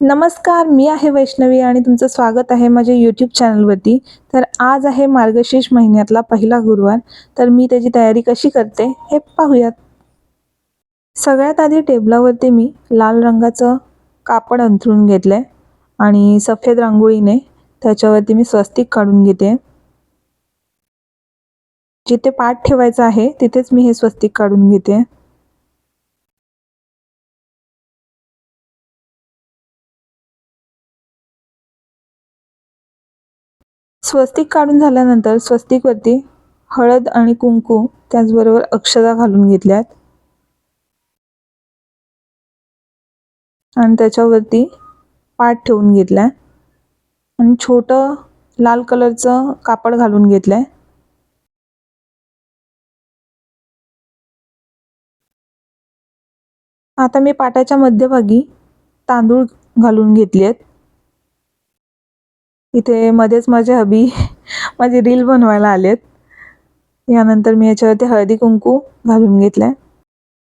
नमस्कार मी आहे वैष्णवी आणि तुमचं स्वागत आहे माझ्या यूट्यूब चॅनलवरती तर आज आहे मार्गशीर्ष महिन्यातला पहिला गुरुवार. तर मी त्याची तयारी कशी करते हे पाहूयात. सगळ्यात आधी टेबलावरती मी लाल रंगाचं कापड अंथरून घेतलं आहे आणि सफेद रांगोळीने त्याच्यावरती मी स्वस्तिक काढून घेते. जिथे पाठ ठेवायचं आहे तिथेच मी हे स्वस्तिक काढून घेते. स्वस्तिक काढून झाल्यानंतर स्वस्तिकवरती हळद आणि कुंकू त्याचबरोबर अक्षदा घालून घेतल्यात. आणि त्याच्यावरती पाठ ठेवून घेतलाय आणि छोटं लाल कलरचं कापड घालून घेतलंय. आता मी पाटाच्या मध्यभागी तांदूळ घालून घेतले आहेत इथे मध्येच माझे हबी माझी रील बनवायला आलेत. यानंतर मी याच्यावरती हळदी कुंकू घालून घेतलाय.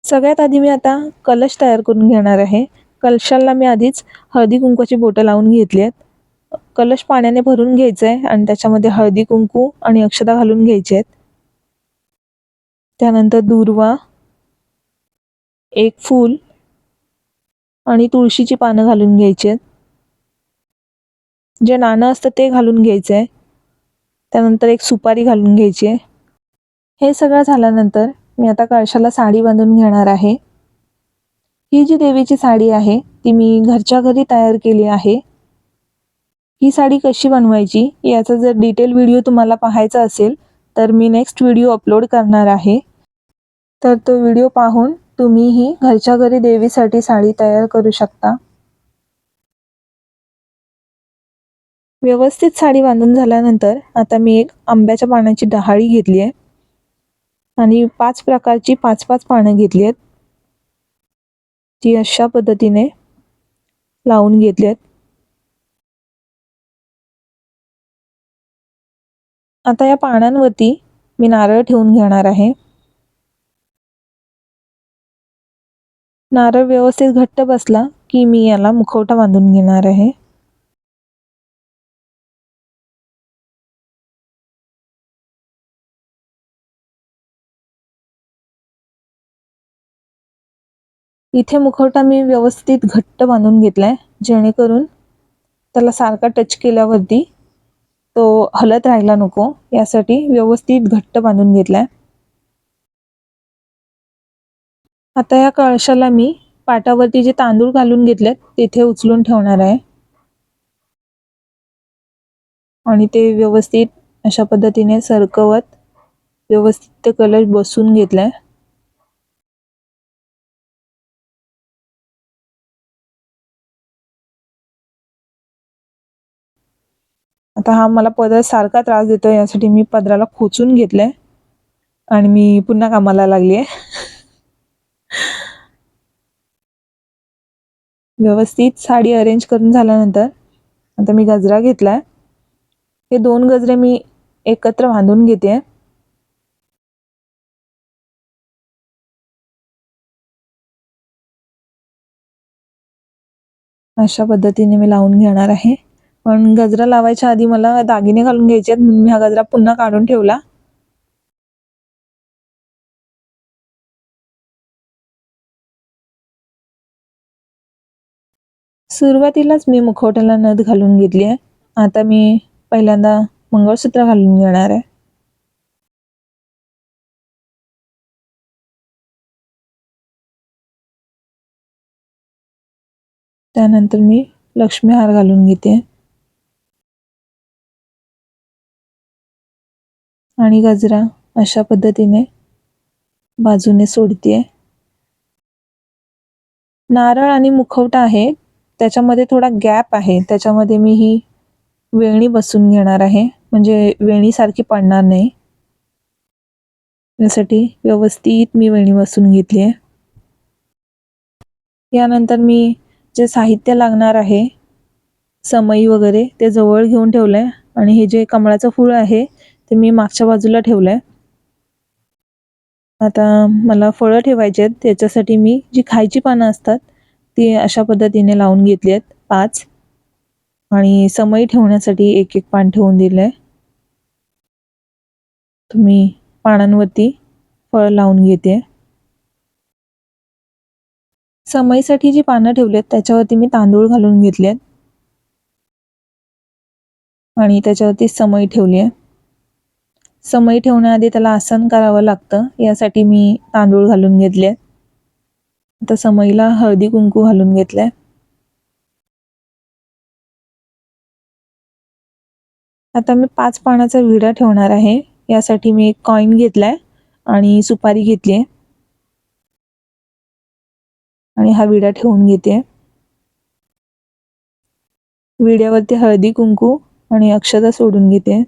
सगळ्यात आधी मी आता कलश तयार करून घेणार आहे. कलशाला मी आधीच हळदी कुंकूची बोटं लावून घेतली आहेत. कलश पाण्याने भरून घ्यायचं आहे आणि त्याच्यामध्ये हळदी कुंकू आणि अक्षता घालून घ्यायचे आहेत. त्यानंतर दुर्वा एक फूल आणि तुळशीची पानं घालून घ्यायची आहेत. जे नाणं असतं ते घालून घ्यायचं आहे त्यानंतर एक सुपारी घालून घ्यायची आहे. हे सगळं झाल्यानंतर मी आता कळशाला साडी बांधून घेणार आहे. ही जी देवीची साडी आहे ती मी घरच्या घरी तयार केली आहे. ही साडी कशी बनवायची याचा जर डिटेल व्हिडिओ तुम्हाला पाहायचा असेल तर मी नेक्स्ट व्हिडिओ अपलोड करणार आहे. तर तो व्हिडिओ पाहून तुम्हीही घरच्या घरी देवीसाठी साडी तयार करू शकता. व्यवस्थित साडी बांधून झाल्यानंतर आता मी एक आंब्याच्या पानाची डहाळी घेतली आहे. आणि पाच प्रकारची पाच पाच पानं घेतली आहेत. ती अशा पद्धतीने लावून घेतली आहेत. आता या पानांवरती मी नारळ ठेवून घेणार आहे. नारळ व्यवस्थित घट्ट बसला की मी याला मुखवटा बांधून घेणार आहे. इथे मुखवटा मी व्यवस्थित घट्ट बांधून घेतलाय जेणेकरून त्याला सारखा टच केल्यावरती तो हलत राहायला नको. यासाठी व्यवस्थित घट्ट बांधून घेतलाय. आता या कळशाला मी पाटावरती जे तांदूळ घालून घेतलेत तिथे उचलून ठेवणार आहे. आणि ते व्यवस्थित अशा पद्धतीने सरकवत व्यवस्थित ते कलश बसून घेतलाय. आता हा मला पदर सारखा त्रास देतो यासाठी मी पदराला खोचून घेतलंय. आणि मी पुन्हा कामाला लागली आहे. व्यवस्थित साडी अरेंज करून झाल्यानंतर आता मी गजरा घेतलाय. हे दोन गजरे मी एकत्र बांधून घेते. अशा पद्धतीने मी लावून घेणार आहे. पण गजरा लावायच्या आधी मला दागिने घालून घ्यायचे आहेत म्हणून मी हा गजरा पुन्हा काढून ठेवला. सुरुवातीलाच मी मुखवट्याला नथ घालून घेतली आहे. आता मी पहिल्यांदा मंगळसूत्र घालून घेणार आहे. त्यानंतर मी लक्ष्मी हार घालून घेते. आणि गजरा अशा पद्धतीने बाजूने सोडतीये. नारळ आणि मुखवटा आहे. त्याच्यामध्ये थोडा गॅप आहे. त्याच्यामध्ये मी ही वेणी बसून घेणार आहे. म्हणजे वेणीसारखी पडणार नाही. यासाठी व्यवस्थित मी वेणी बसून घेतली आहे. यानंतर मी जे साहित्य लागणार आहे समई वगैरे ते जवळ घेऊन ठेवलं आहे आणि हे जे कमळाचं फूळ आहे ते मी मागच्या बाजूला ठेवलं आहे आता मला फळं ठेवायची आहेत त्याच्यासाठी मी जी खायची पानं असतात ती अशा पद्धतीने लावून घेतली आहेत पाच. आणि समई ठेवण्यासाठी एक एक पान ठेवून दिलं आहे तुम्ही पानांवरती फळ लावून घेते. समईसाठी जी पानं ठेवली आहेत त्याच्यावरती मी तांदूळ घालून घेतले आहेत. आणि त्याच्यावरती समई ठेवली आहे. समई ठेवण्याआधी त्याला आसन करावं लागतं. यासाठी मी तांदूळ घालून घेतले. आता समईला हळदी कुंकू घालून घेतलंय. आता मी पाच पानाचा विडा ठेवणार आहे. यासाठी मी एक कॉईन घेतलाय आणि सुपारी घेतली आहे. आणि हा विडा ठेवून घेते. विड्यावरती हळदी कुंकू आणि अक्षता सोडून घेते.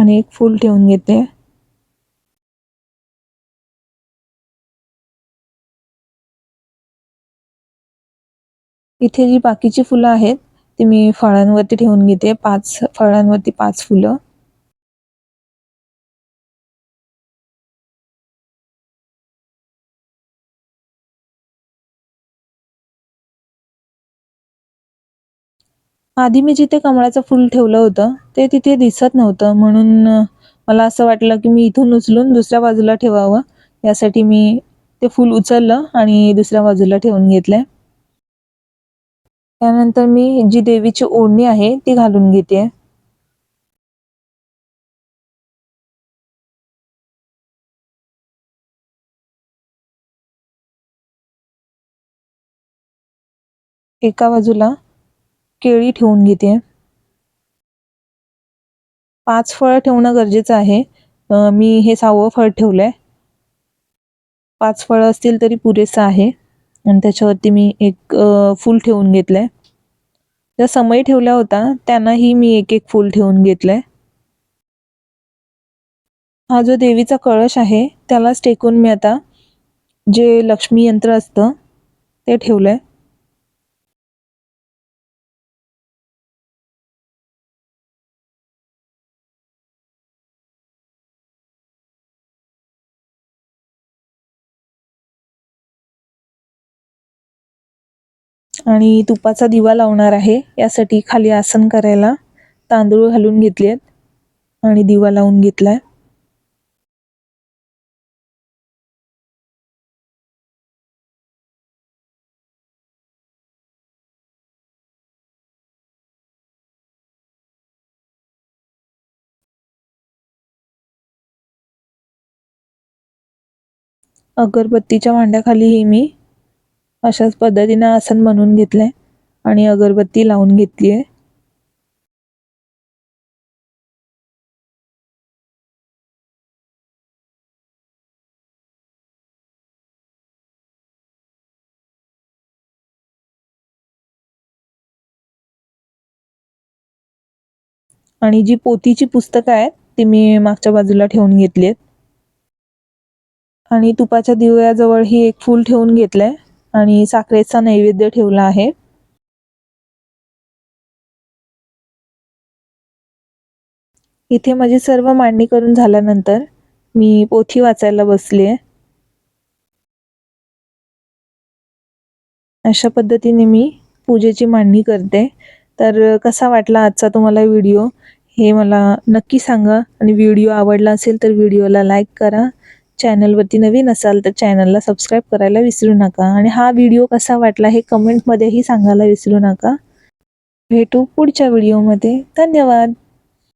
आणि एक फूल ठेवून घेते. इथे जी बाकीची फुलं आहेत ती मी फळांवरती ठेवून घेते. पाच फळांवरती पाच फुलं. आधी मी जिथे कमळाचं फूल ठेवलं होतं ते तिथे दिसत नव्हतं. म्हणून मला असं वाटलं की मी इथून उचलून दुसऱ्या बाजूला ठेवावं. यासाठी मी ते फूल उचललं आणि दुसऱ्या बाजूला ठेवून घेतलंय. त्यानंतर मी जी देवीची ओढणी आहे ती घालून घेते. एका बाजूला केळी ठेवून घेते. पाच फळं ठेवणं गरजेचं आहे. मी हे सहावं फळ ठेवलं आहे पाच फळं असतील तरी पुरेसं आहे. आणि त्याच्यावरती मी एक फूल ठेवून घेतलं आहे ज्या समय ठेवला होता त्यांनाही मी एक एक फूल ठेवून घेतलं आहे हा जो देवीचा कळश आहे त्यालाच टेकून मी आता जे लक्ष्मी यंत्र असतं ते ठेवलं आहे आणि तुपाचा दिवा लावणार आहे. यासाठी खाली आसन करायला तांदूळ घालून घेतलेत आणि दिवा लावून घेतलाय. अगरबत्तीच्या भांड्याखालीही मी अशाच पद्धतीनं आसन बनवून घेतलंय आणि अगरबत्ती लावून घेतली आहे आणि जी पोतीची पुस्तकं आहेत ती मी मागच्या बाजूला ठेवून घेतली आहेत आणि तुपाच्या दिव्याजवळ ही एक फूल ठेवून घेतलंय. आणि साखरेचा नैवेद्य ठेवला आहे. इथे माझी सर्व मांडणी करून झाल्यानंतर मी पोथी वाचायला बसली. आहे अशा पद्धतीने मी पूजेची मांडणी करते. तर कसा वाटला आजचा तुम्हाला व्हिडिओ? हे मला नक्की सांगा. आणि व्हिडिओ आवडला असेल तर व्हिडिओला लाईक करा. चॅनलवरती नवीन असाल तर चॅनलला सबस्क्राईब करायला विसरू नका. आणि हा व्हिडिओ कसा वाटला हे कमेंटमध्येही सांगायला विसरू नका. भेटू पुढच्या व्हिडिओमध्ये. धन्यवाद.